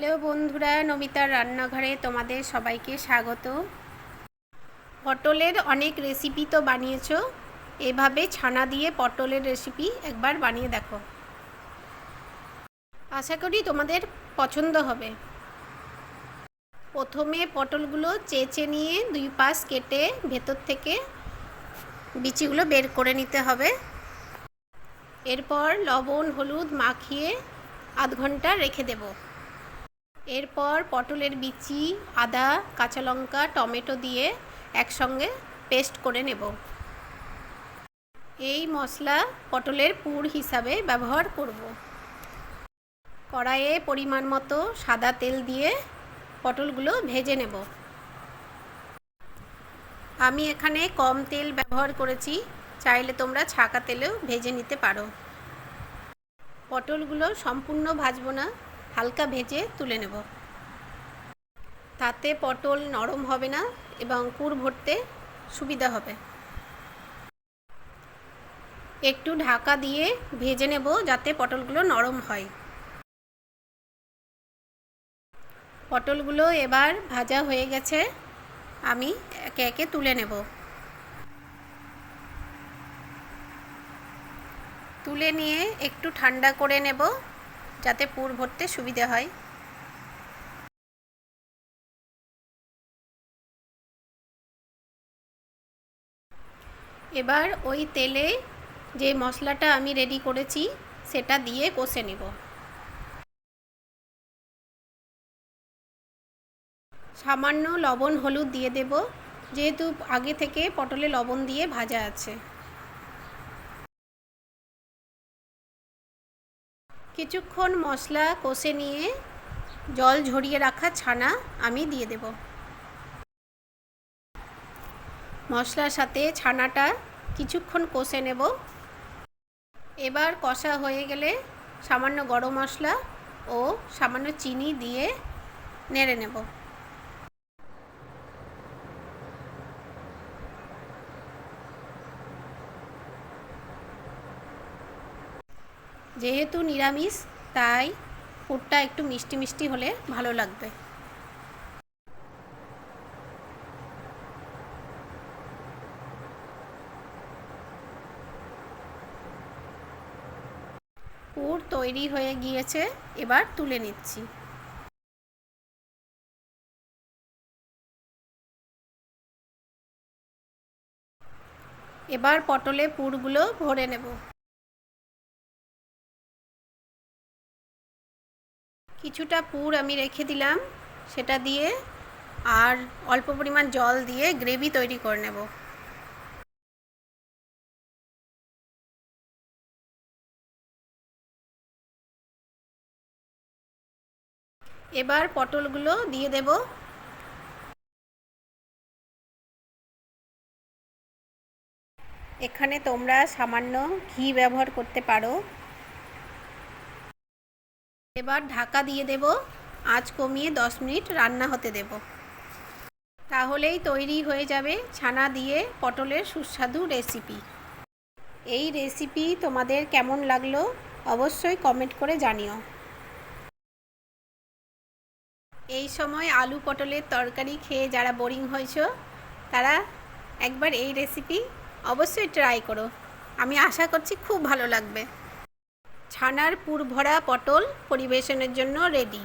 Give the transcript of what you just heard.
Hello বন্ধুরা, নমিতার রান্নাঘরে তোমাদের সবাইকে স্বাগত। পটলের অনেক রেসিপি তো বানিয়েছো, এভাবে ছানা দিয়ে পটলের রেসিপি একবার বানিয়ে দেখো। আশা করি তোমাদের পছন্দ হবে। প্রথমে পটলগুলো চেঁচে নিয়ে দুই পাশ কেটে ভেতর থেকে বিচিগুলো বের করে নিতে হবে। এরপর লবণ, হলুদ মাখিয়ে আধ ঘণ্টা রেখে দেব। এরপর পটলের বিচি, আদা, কাঁচা লঙ্কা, টমেটো দিয়ে একসঙ্গে পেস্ট করে নেব। এই মশলা পটলের পুর হিসাবে ব্যবহার করব। কড়াইয়ে পরিমাণ মতো সাদা তেল দিয়ে পটলগুলো ভেজে নেব। আমি এখানে কম তেল ব্যবহার করেছি, চাইলে তোমরা ছাকা তেলেও ভেজে নিতে পারো। পটলগুলো সম্পূর্ণ ভাজবো না। হালকা ভেজে তুলে নেব। তাতে পটল নরম হবে না এবং পুর ভরতে সুবিধা হবে। একটু ঢাকা দিয়ে ভেজে নেব যাতে পটলগুলো নরম হয়। পটলগুলো এবার ভাজা হয়ে গেছে, আমি একে একে তুলে নেব। তুলে নিয়ে একটু ঠান্ডা করে নেব। যাতে পুর ভরতে সুবিধে হয়। এবার ওই তেলে যে মশলাটা আমি রেডি করেছি, সেটা দিয়ে কষে নেব। সামান্য লবণ, হলুদ দিয়ে দেব। যেহেতু আগে থেকে পটলে লবণ দিয়ে ভাজা আছে। কিছুক্ষণ মশলা কষে নিয়ে জল ঝরিয়ে রাখা ছানা আমি দিয়ে দেব। মশলার সাথে ছানাটা কিছুক্ষণ কষে নেব। এবার কষা হয়ে গেলে সামান্য গরম মশলা ও সামান্য চিনি দিয়ে নেড়ে নেব। যেহেতু নিরামিষ, তাই পুরটা একটু মিষ্টি মিষ্টি হলে ভালো লাগবে। পুর তৈরি হয়ে গিয়েছে, এবার তুলে নিচ্ছি। এবার পটলে পুরগুলো ভরে নেব। কিছুটা পুর আমি রেখে দিলাম, সেটা দিয়ে আর অল্প পরিমাণ জল দিয়ে গ্রেভি তৈরি করে নেব। এবার পটলগুলো দিয়ে দেব। এখানে তোমরা সামান্য ঘি ব্যবহার করতে পারো। এবার ঢাকা দিয়ে দেব। আঁচ কমিয়ে দশ মিনিট রান্না হতে দেব। তাহলেই তৈরি হয়ে যাবে ছানা দিয়ে পটলের সুস্বাদু রেসিপি। এই রেসিপি তোমাদের কেমন লাগল অবশ্যই কমেন্ট করে জানিও। এই সময় আলু পটলের তরকারি খেয়ে যারা বোরিং হয়েছ, তারা একবার এই রেসিপি অবশ্যই ট্রাই করো। আমি আশা করছি খুব ভালো লাগবে। ছানার পুর ভরা পটল পরিবেশনের জন্য রেডি